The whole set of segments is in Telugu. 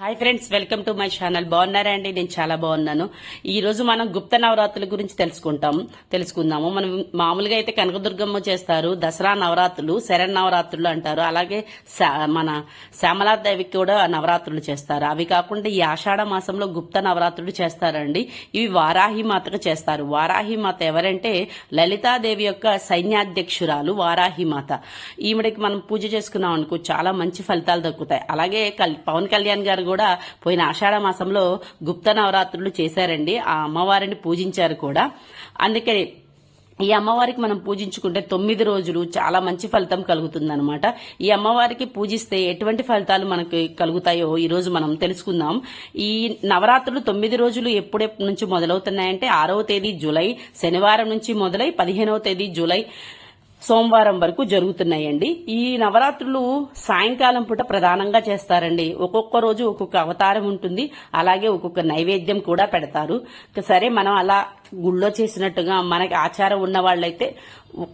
Hi friends welcome to my channel. బాగున్నారా అండి? నేను చాలా బాగున్నాను. ఈ రోజు మనం గుప్త నవరాత్రుల గురించి తెలుసుకుంటాం తెలుసుకుందాము. మనం మామూలుగా అయితే కనకదుర్గమ్మ చేస్తారు దసరా నవరాత్రులు శరణ్ నవరాత్రులు అంటారు. అలాగే మన శ్యామలాదేవికి కూడా నవరాత్రులు చేస్తారు. అవి కాకుండా ఈ ఆషాఢ మాసంలో గుప్త నవరాత్రులు చేస్తారండి. ఇవి వారాహి మాతకు చేస్తారు. వారాహి మాత ఎవరంటే లలితాదేవి యొక్క సైన్యాధ్యక్షురాలు వారాహి మాత. ఈవిడకి మనం పూజ చేసుకున్నాం అనుకో చాలా మంచి ఫలితాలు దక్కుతాయి. అలాగే కల్- పవన్ కళ్యాణ్ గారు కూడా పోయిన ఆషాఢ మాసంలో గుప్త నవరాత్రులు చేశారండి. ఆ అమ్మవారిని పూజించారు కూడా. అందుకే ఈ అమ్మవారికి మనం పూజించుకుంటే తొమ్మిది రోజులు చాలా మంచి ఫలితం కలుగుతుందనమాట ఈ అమ్మవారికి పూజిస్తే ఎటువంటి ఫలితాలు మనకి కలుగుతాయో ఈరోజు మనం తెలుసుకుందాం. ఈ నవరాత్రులు తొమ్మిది రోజులు ఎప్పుడెప్పటి నుంచి మొదలవుతున్నాయంటే ఆరవ తేదీ జూలై శనివారం నుంచి మొదలై పదిహేనవ తేదీ జూలై సోమవారం వరకు జరుగుతున్నాయండి. ఈ నవరాత్రులు సాయంకాలం పూట ప్రధానంగా చేస్తారండి. ఒక్కొక్క రోజు ఒక్కొక్క అవతారం ఉంటుంది. అలాగే ఒక్కొక్క నైవేద్యం కూడా పెడతారు. సరే మనం అలా గుళ్ళో చేసినట్టుగా మనకి ఆచారం ఉన్న వాళ్ళైతే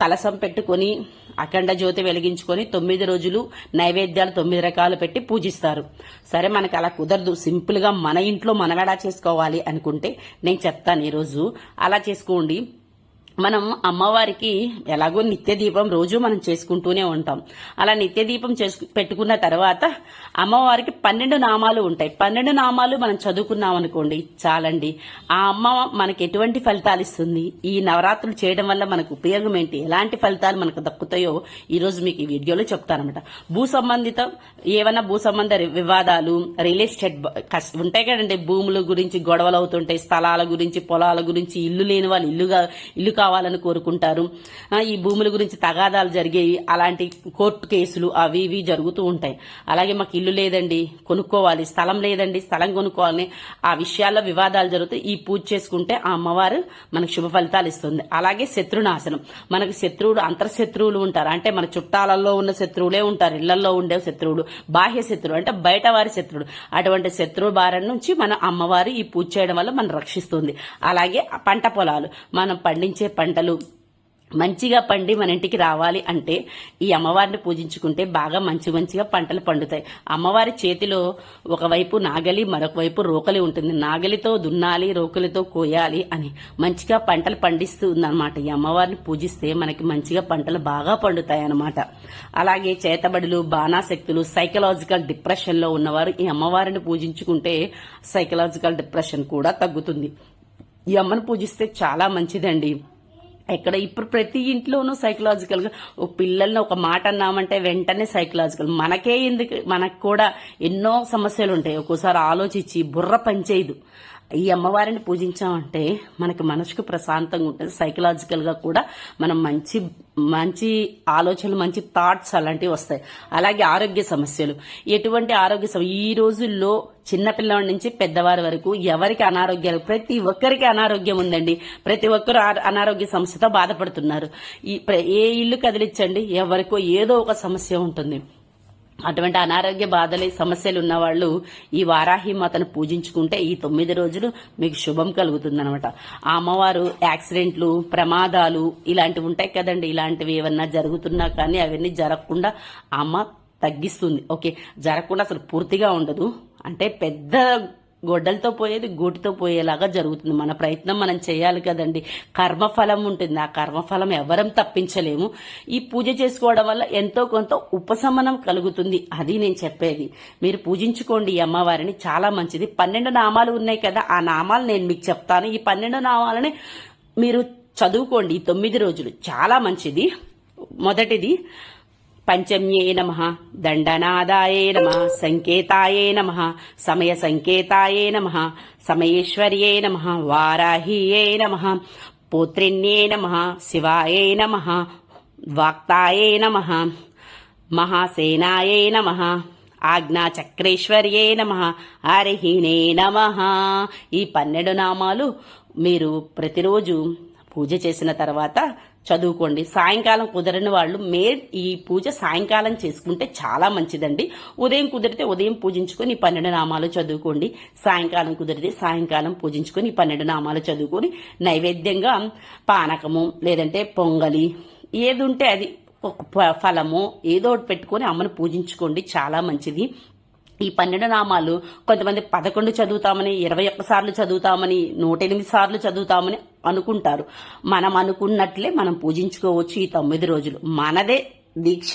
కలసం పెట్టుకొని అఖండ జ్యోతి వెలిగించుకొని తొమ్మిది రోజులు నైవేద్యాలు తొమ్మిది రకాలు పెట్టి పూజిస్తారు. సరే మనకు అలా కుదరదు. సింపుల్గా మన ఇంట్లో మనం ఎలా చేసుకోవాలి అనుకుంటే నేను చెప్తాను ఈరోజు. అలా చేసుకోండి. మనం అమ్మవారికి ఎలాగో నిత్య దీపం రోజు మనం చేసుకుంటూనే ఉంటాం. అలా నిత్య దీపం చేసుకు పెట్టుకున్న తర్వాత అమ్మవారికి పన్నెండు నామాలు ఉంటాయి. పన్నెండు నామాలు మనం చదువుకున్నాం అనుకోండి చాలండి. ఆ అమ్మ మనకి ఎటువంటి ఫలితాలు ఇస్తుంది? ఈ నవరాత్రులు చేయడం వల్ల మనకు ఉపయోగం ఏంటి? ఎలాంటి ఫలితాలు మనకు దక్కుతాయో ఈరోజు మీకు ఈ వీడియోలో చెప్తానమాట భూ సంబంధిత ఏమైనా భూ సంబంధ వివాదాలు రియల్ ఎస్టేట్ ఉంటాయి కదండి. భూముల గురించి గొడవలు అవుతుంటాయి. స్థలాల గురించి పొలాల గురించి ఇల్లు లేని వాళ్ళు ఇల్లుగా ఇల్లు కావాలని కోరుకుంటారు. ఈ భూముల గురించి తగాదాలు జరిగేవి అలాంటి కోర్టు కేసులు అవి ఇవి జరుగుతూ ఉంటాయి. అలాగే మాకు ఇల్లు లేదండి కొనుక్కోవాలి స్థలం లేదండి స్థలం కొనుక్కోవాలని ఆ విషయాల్లో వివాదాలు జరుగుతాయి ఈ పూజ చేసుకుంటే ఆ అమ్మవారు మనకు శుభ ఫలితాలు ఇస్తుంది. అలాగే శత్రునాశనం మనకు శత్రువులు అంతర్శత్రువులు ఉంటారు. అంటే మన చుట్టాలలో ఉన్న శత్రువులే ఉంటారు ఇళ్ళలో ఉండే శత్రువులు బాహ్య శత్రువు అంటే బయట వారి శత్రువుడు అటువంటి శత్రువు భారం నుంచి మన అమ్మవారు ఈ పూజ చేయడం వల్ల మనం రక్షిస్తుంది. అలాగే పంట పొలాలు. మనం పండించే పంటలు మంచిగా పండి మన ఇంటికి రావాలి అంటే ఈ అమ్మవారిని పూజించుకుంటే బాగా మంచి మంచిగా పంటలు పండుతాయి. అమ్మవారి చేతిలో ఒకవైపు నాగలి మరొక వైపు రోకలి ఉంటుంది. నాగలితో దున్నాలి రోకలితో కోయాలి అని మంచిగా పంటలు పండిస్తుంది అనమాట ఈ అమ్మవారిని పూజిస్తే మనకి మంచిగా పంటలు బాగా పండుతాయి అన్నమాట అలాగే చేతబడులు బాణాశక్తులు సైకలాజికల్ డిప్రెషన్లో ఉన్నవారు ఈ అమ్మవారిని పూజించుకుంటే సైకలాజికల్ డిప్రెషన్ కూడా తగ్గుతుంది. ఈ అమ్మను పూజిస్తే చాలా మంచిదండి. ఎక్కడ ఇప్పుడు ప్రతి ఇంట్లోనూ సైకలాజికల్గా పిల్లల్ని ఒక మాట అన్నామంటే వెంటనే సైకలాజికల్ మనకే ఎందుకు మనకు కూడా ఎన్నో సమస్యలు ఉంటాయి. ఒక్కోసారి ఆలోచించి బుర్ర పనిచేయదు. ఈ అమ్మవారిని పూజించామంటే మనకి మనసుకు ప్రశాంతంగా ఉంటుంది. సైకలాజికల్గా కూడా మనం మంచి మంచి ఆలోచనలు మంచి థాట్స్ అలాంటివి వస్తాయి. అలాగే ఆరోగ్య సమస్యలు. ఎటువంటి ఆరోగ్య సమస్య ఈ రోజుల్లో చిన్నపిల్లవాడి నుంచి పెద్దవారి వరకు ఎవరికి అనారోగ్యాలు ప్రతి ఒక్కరికి అనారోగ్యం ఉందండి. ప్రతి ఒక్కరు అనారోగ్య సమస్యతో బాధపడుతున్నారు. ఈ ప్ర- ఏ ఇల్లు కదిలించండి ఎవరికో ఏదో ఒక సమస్య ఉంటుంది. అటువంటి అనారోగ్య బాధలు సమస్యలు ఉన్న వాళ్ళు ఈ వారాహి మాతను పూజించుకుంటే ఈ తొమ్మిది రోజులు మీకు శుభం కలుగుతుందనమాట ఆ అమ్మవారు యాక్సిడెంట్లు ప్రమాదాలు ఇలాంటివి ఉంటాయి కదండి. ఇలాంటివి ఏమన్నా జరుగుతున్నా కానీ అవన్నీ జరగకుండా అమ్మ తగ్గిస్తుంది. ఓకే జరగకుండా అసలు పూర్తిగా ఉండదు. అంటే పెద్ద గొడ్డలతో పోయేది గూటితో పోయేలాగా జరుగుతుంది. మన ప్రయత్నం మనం చేయాలి కదండి. కర్మఫలం ఉంటుంది. ఆ కర్మఫలం ఎవరం తప్పించలేము. ఈ పూజ చేసుకోవడం వల్ల ఎంతో కొంత ఉపశమనం కలుగుతుంది. అది నేను చెప్పేది. మీరు పూజించుకోండి ఈ అమ్మవారిని. చాలా మంచిది. పన్నెండు నామాలు ఉన్నాయి కదా ఆ నామాలు నేను మీకు చెప్తాను. ఈ పన్నెండు నామాలని మీరు చదువుకోండి. ఈ తొమ్మిది రోజులు. చాలా మంచిది. మొదటిది పంచమ్యే నమ దండనాదాయే నమ సంకేతాయే నమ సమయ సంకేతాయే నమ సమయేశ్వర్యే నమ వారాహీయే నమ పోత్రిణ్యే నమ శివాయే నమ వాక్తాయే నమ మహాసేనాయే నమ ఆజ్ఞాచక్రేశ్వర్యే నమ హరిహిణే నమ. ఈ పన్నెండు నామాలు మీరు ప్రతిరోజు పూజ చేసిన తర్వాత చదువుకోండి. సాయంకాలం కుదరని వాళ్ళు మే ఈ పూజ సాయంకాలం చేసుకుంటే చాలా మంచిదండి. ఉదయం కుదిరితే ఉదయం పూజించుకొని పన్నెండు నామాలు చదువుకోండి. సాయంకాలం కుదిరితే సాయంకాలం పూజించుకొని పన్నెండు నామాలు చదువుకొని నైవేద్యంగా పానకము లేదంటే పొంగలి ఏది ఉంటే అది ఒక ప- ఫలము ఏదో ఒకటి పెట్టుకొని అమ్మను పూజించుకోండి. చాలా మంచిది. ఈ పన్నెండు నామాలు కొంతమంది పదకొండు చదువుతామని ఇరవై ఒక్క సార్లు చదువుతామని నూట ఎనిమిది సార్లు చదువుతామని అనుకుంటారు. మనం అనుకున్నట్లే మనం పూజించుకోవచ్చు ఈ తొమ్మిది రోజులు. మనదే దీక్ష.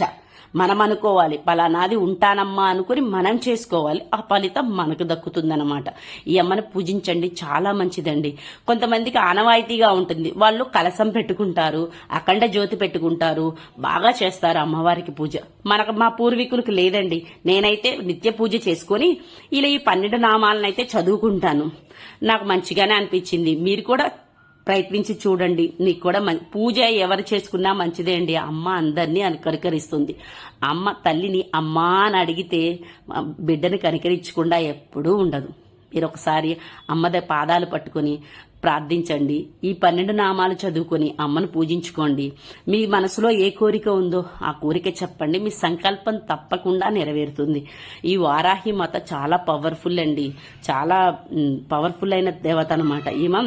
మనం అనుకోవాలి పలానాది ఉంటానమ్మా అనుకుని మనం చేసుకోవాలి. ఆ ఫలితం మనకు దక్కుతుందనమాట ఈ అమ్మని పూజించండి చాలా మంచిదండి. కొంతమందికి ఆనవాయితీగా ఉంటుంది. వాళ్ళు కలసం పెట్టుకుంటారు అఖండ జ్యోతి పెట్టుకుంటారు బాగా చేస్తారు అమ్మవారికి పూజ. మనకు మా పూర్వీకులకు లేదండి. నేనైతే నిత్య పూజ చేసుకొని ఇలా ఈ పన్నెండు నామాలనైతే చదువుకుంటాను. నాకు మంచిగానే అనిపించింది. మీరు కూడా ప్రయత్నించి చూడండి. నీకు కూడా పూజ ఎవరు చేసుకున్నా మంచిదే అండి. అమ్మ అందరినీ అని కనికరిస్తుంది. అమ్మ తల్లిని అమ్మా అని అడిగితే బిడ్డని కనికరించకుండా ఎప్పుడూ ఉండదు. మీరు ఒకసారి అమ్మద పాదాలు పట్టుకొని ప్రార్థించండి. ఈ పన్నెండు నామాలు చదువుకొని అమ్మను పూజించుకోండి. మీ మనసులో ఏ కోరిక ఉందో ఆ కోరిక చెప్పండి. మీ సంకల్పం తప్పకుండా నెరవేరుతుంది. ఈ వారాహి మాత చాలా పవర్ఫుల్ అండి. చాలా పవర్ఫుల్ అయిన దేవత అనమాట ఈమె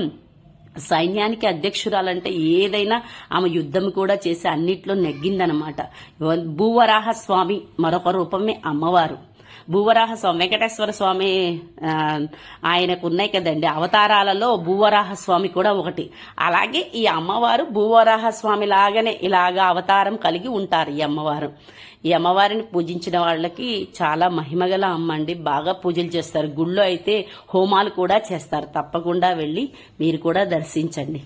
సైన్యానికి అధ్యక్షురాలంటే ఏదైనా ఆమె యుద్ధం కూడా చేసి అన్నిట్లో నెగ్గిందనమాట భూవరాహ స్వామి మరొక రూపమే అమ్మవారు. భూవరాహ స్వామి వెంకటేశ్వర స్వామి ఆయనకు ఉన్నాయి కదండి. అవతారాలలో భూవరాహ స్వామి కూడా ఒకటి. అలాగే ఈ అమ్మవారు భూవరాహ స్వామి లాగానే ఇలాగా అవతారం కలిగి ఉంటారు ఈ అమ్మవారు. ఈ అమ్మవారిని పూజించిన వాళ్ళకి చాలా మహిమగల అమ్మ అండి బాగా పూజలు చేస్తారు. గుళ్ళో అయితే హోమాలు కూడా చేస్తారు. తప్పకుండా వెళ్ళి మీరు కూడా దర్శించండి.